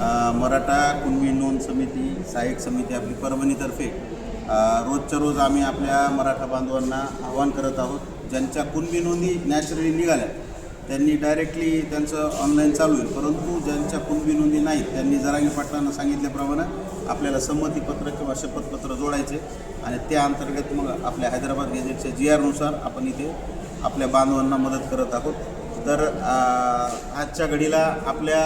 मराठा कुणबी नोंद समिती सहाय्यक समिती आपली परभणीतर्फे रोजच्या रोज आम्ही आपल्या मराठा बांधवांना आवाहन करत आहोत. ज्यांच्या कुणबी नोंदी नॅचरली निघाल्या त्यांनी डायरेक्टली त्यांचं ऑनलाईन चालू आहे. परंतु ज्यांच्या कुणबी नोंदी नाहीत त्यांनी जरांगी पाटलांना सांगितल्याप्रमाणे आपल्याला संमतीपत्र किंवा शपथपत्र जोडायचे आणि त्या अंतर्गत मग आपल्या हैदराबाद गेजेटच्या जी आरनुसार आपण इथे आपल्या बांधवांना मदत करत आहोत. तर आजच्या घडीला आपल्या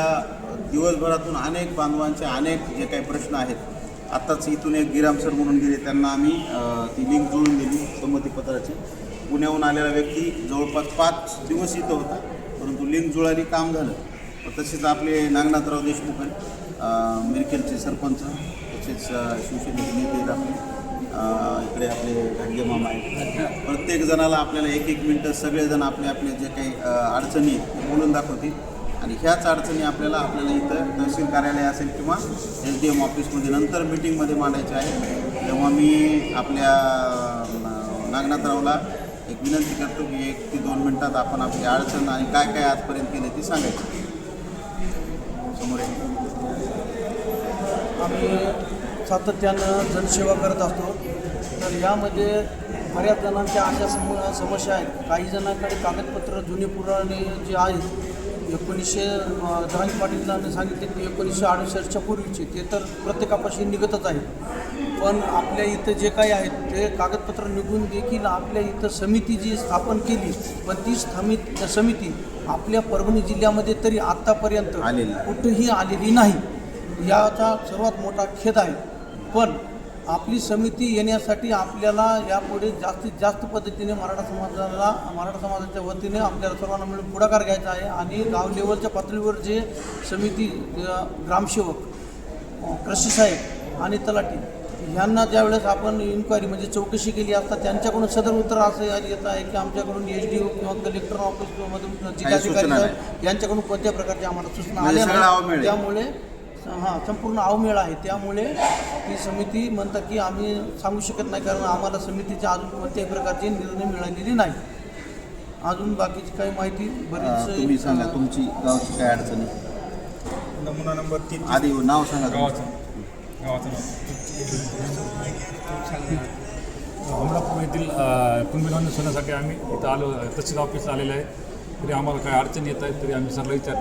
दिवसभरातून अनेक बांधवांचे अनेक जे काही प्रश्न आहेत आत्ताच इथून एक गिराम सर म्हणून गेले त्यांना आम्ही ती लिंक जोडून दिली संमतीपत्राची. पुण्याहून आलेला व्यक्ती जवळपास पाच दिवस इथं होता परंतु लिंक जुळाली काम झालं. तसेच आपले नागनाथराव देशमुख आहेत मिरकेलचे सरपंच तसेच शिवसेनेचे नेते आहेत आपले. इकडे आपले गाडगे मामा आहेत. प्रत्येक जणाला आपल्याला एक एक मिनटं सगळेजण आपले आपले जे काही अडचणी आहेत ते बोलून दाखवतील. आणि ह्याच अडचणी आपल्याला आपल्याला इथं तहसील कार्यालय असेल किंवा एस डी एम ऑफिसमध्ये नंतर मिटिंगमध्ये मांडायचे आहे. तेव्हा मी आपल्या नागनाथरावला एक विनंती करतो की एक ते दोन मिनटात आपण आपली अडचण आणि काय काय आजपर्यंत केले ते सांगायचं. समोर आम्ही सातत्यानं जनसेवा करत असतो. तर यामध्ये बऱ्याच जणांच्या अशा सम समस्या आहेत. काही जणांकडे कागदपत्र जुने पुराणे जे आहेत एकोणीसशे जहांगीर पाटीलांनी सांगितले की एकोणीसशे अडुसष्टच्या पूर्वीचे ते तर प्रत्येकापाशी निघतच आहेत. पण आपल्या इथं जे काही आहेत ते कागदपत्र निघून देखील आपल्या इथं समिती जी स्थापन केली पण ती समिती समिती आपल्या परभणी जिल्ह्यामध्ये तरी आत्तापर्यंत आलेली. कुठेही आलेली नाही. याचा सर्वात मोठा खेद आहे. पण आपली समिती येण्यासाठी आपल्याला यापुढे जास्तीत जास्त पद्धतीने मराठा समाजाला मराठा समाजाच्या वतीने आपल्याला सर्वांना मिळून पुढाकार घ्यायचा आहे. आणि गाव लेवलच्या पातळीवर जे समिती ग्रामसेवक कृषी साहेब आणि तलाठी ह्यांना ज्यावेळेस आपण इन्क्वायरी म्हणजे चौकशी केली असता त्यांच्याकडून सदर उत्तर असं येत आहे की आमच्याकडून एच डी ओ किंवा कलेक्टर ऑफिसमधून जिल्हाधिकारी यांच्याकडून कोणत्या प्रकारच्या आम्हाला सूचना म्हणजे आल्या. त्यामुळे हां संपूर्ण अवमेळ आहे. त्यामुळे ती समिती म्हणतात की आम्ही सांगू शकत नाही कारण आम्हाला समितीच्या अजून कोणत्याही प्रकारचे निर्णय मिळालेले नाही. अजून बाकीची काही माहिती बरीच तुम्ही सांगा तुमची गावची काय अडचणी नमुना नंबर तीन. आधी नाव सांगा. गावाचं गावाचं नाव. अमरापूर येथील नोंदणी सोडण्यासाठी आम्ही इथं आलो तहसील ऑफिसला आलेलं आहे. तरी आम्हाला काय अडचणी येत आहेत तरी आम्ही सरला विचार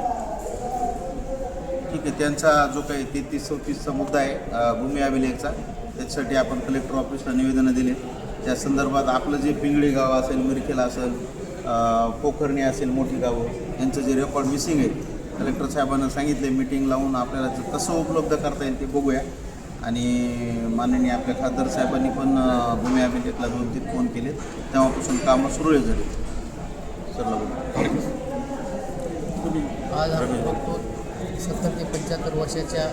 ठीक आहे त्यांचा जो काही तेहतीस चौतीसचा मुद्दा आहे भूमी अभिलेखचा त्याच्यासाठी आपण कलेक्टर ऑफिसला निवेदनं दिले. त्या संदर्भात आपलं जे पिंगळी गाव असेल मिरखेला असेल पोखर्णी असेल मोठी गावं यांचं जे रेकॉर्ड मिसिंग आहे कलेक्टर साहेबांना सांगितले मिटिंग लावून आपल्याला ते कसं उपलब्ध करता येईल ते बघूया. आणि माननीय आपल्या खासदार साहेबांनी पण भूमी अभिलेखला दोन तीन फोन केले. तेव्हापासून कामं सुरळीत झाली सरला बोलू. आज आपण बघतो. सत्तर ते पंच्याहत्तर वर्षाच्या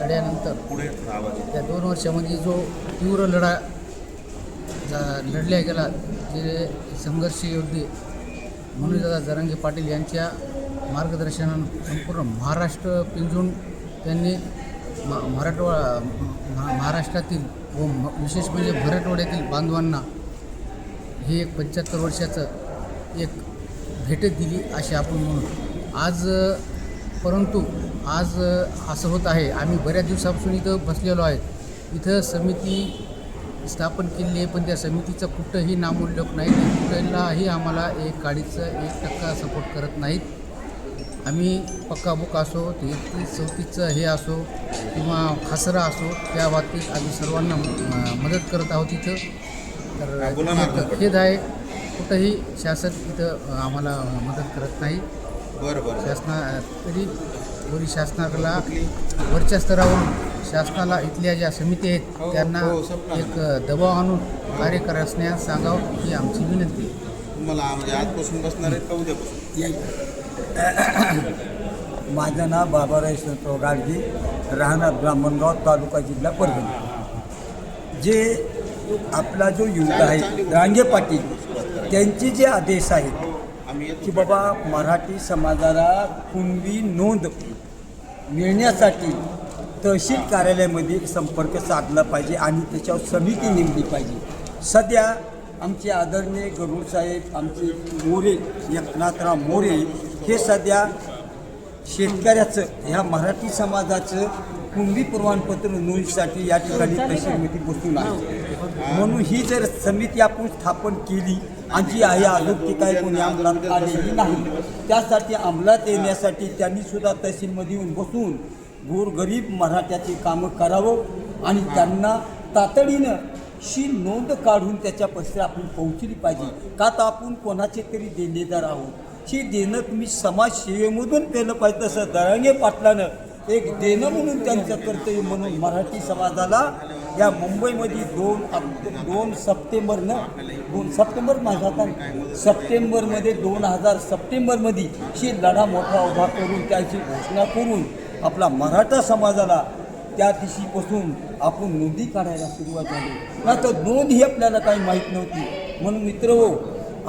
लढ्यानंतर पुढे त्या दोन वर्षामध्ये जो तीव्र लढा जा- लढल्या गेला जे संघर्ष योद्धे मनोजदादा जरांगे पाटील यांच्या मार्गदर्शनानं संपूर्ण महाराष्ट्र पिंजून त्यांनी म मराठवाडा महा- महाराष्ट्रातील व विशेष म्हणजे मराठवाड्यातील बांधवांना हे एक पंच्याहत्तर वर्षाचं एक भेट दिली अशी आपण म्हणू. आज परंतु आज असं होत आहे आम्ही बऱ्याच दिवसापासून इथं बसलेलो आहेत. इथं समिती स्थापन केली आहे पण त्या समितीचं कुठंही नामोल्लेख नाही कुठलाही आम्हाला एक गाडीचं एक टक्का सपोर्ट करत नाहीत. आम्ही पक्का बुक असो ते एकतीस चौतीसचं हे असो किंवा खासरा असो त्या बाबतीत आम्ही सर्वांना मदत करत आहोत इथं. तर खेद आहे कुठंही शासन इथं आम्हाला मदत करत नाही. बरं बरं. शासना तरी वरी शासनाला वरच्या स्तरावरून शासनाला इथल्या ज्या समिती आहेत त्यांना हो, सपना. एक दबाव आणून कार्य करण्यास सांगावं ही आमची विनंती आहे. तुम्हाला म्हणजे आजपासून बसणार आहेत का उद्यापासून? माझं नाव बाबाराव यशवंतराव गाडगे राहणार ब्राह्मणगाव तालुका जिल्हा परभणी. जे आपला जो युद्ध आहे रांगे पाटील त्यांचे जे आदेश आहेत की बाबा मराठी समाजाला कुणबी नोंद मिळण्यासाठी तहसील कार्यालयामध्ये संपर्क साधला पाहिजे आणि त्याच्यावर समिती नेमली पाहिजे. सध्या आमचे आदरणीय गरुड साहेब आमचे मोरे एकनाथराव मोरे हे सध्या शेतकऱ्याचं ह्या मराठी समाजाचं कुंभी प्रमाणपत्र नोंदीसाठी या ठिकाणी तहसीलमध्ये बसून आहे म्हणून ही जर समिती आपण स्थापन केली आणि जी आहे अजून ती काय कोणी अंमलात आलेली नाही. त्यासाठी अंमलात येण्यासाठी त्यांनी सुद्धा तहसीलमध्ये येऊन बसून गोरगरीब मराठ्याची कामं करावं आणि त्यांना तातडीनं शी नोंद काढून त्याच्या पैसे आपण पोहोचली पाहिजे. का तर आपण कोणाचे तरी देणेदार आहोत. ही देणं तुम्ही समाजसेवेमधून केलं पाहिजे तसं दरंगे पाटलानं एक देणं म्हणून त्यांचं कर्तव्य म्हणून मराठी समाजाला या मुंबईमध्ये दोन दोन सप्टेंबरनं दोन सप्टेंबर माझा सप्टेंबरमध्ये दोन हजार सप्टेंबरमध्ये ही लढा मोठा उभा करून त्याची घोषणा करून आपला मराठा समाजाला त्या दिवशीपासून आपण नोंदी काढायला सुरुवात झाली. नाही तर नोंद ही आपल्याला काही माहीत नव्हती. म्हणून मित्र हो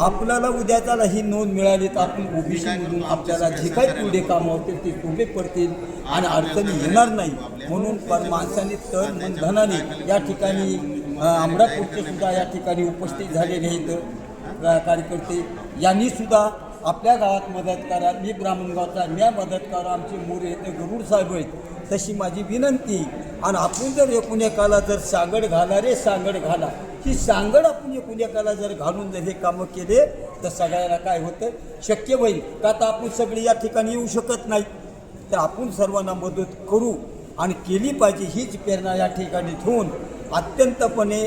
आपल्याला उद्याच्याला ही नोंद मिळाली तर आपण ओबीसीमधून आपल्याला जे काही पुढे कामं होतील ते सोपे पडतील. आणि अडचणी येणार नाही. म्हणून पण माणसाने तर धनाने या ठिकाणी अ, अमरापूरचे सुद्धा या ठिकाणी उपस्थित झालेले आहेत कार्यकर्ते यांनी सुद्धा आपल्या गावात मदत करा. मी ब्राह्मणगावचा म्या मदत करा. आमचे मोर ते गरुड साहेब आहेत. तशी माझी विनंती. आणि आपण जर एकूण एकाला जर सांगड घाला रे सांगड घाला. ही सांगड आपण एकूण एकाला जर घालून जर हे कामं केले तर सगळ्याला काय होतं? शक्य होईल. का तर आपण सगळी या ठिकाणी येऊ शकत नाही? तर आपण सर्वांना मदत करू आणि केली पाहिजे हीच प्रेरणा या ठिकाणी ठेवून अत्यंतपणे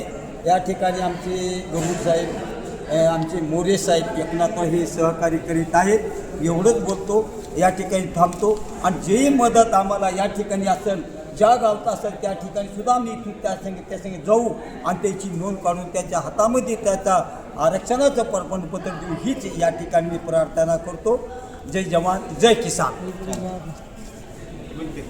या ठिकाणी आमचे गहू साहेब आमचे मोरे साहेब एकनाथ हे सहकार्य करीत आहेत. एवढंच बोलतो या ठिकाणी थांबतो. आणि जे मदत आम्हाला या ठिकाणी असेल ज्या गावचा असेल त्या ठिकाणी सुद्धा मी इथून त्या संगीत त्या संगे जाऊ आणि त्याची नोंद काढून त्याच्या हातामध्ये त्याचा आरक्षणाचं प्रमाणपत्र देऊ हीच या ठिकाणी मी प्रार्थना करतो. जय जवान जय किसान. 2020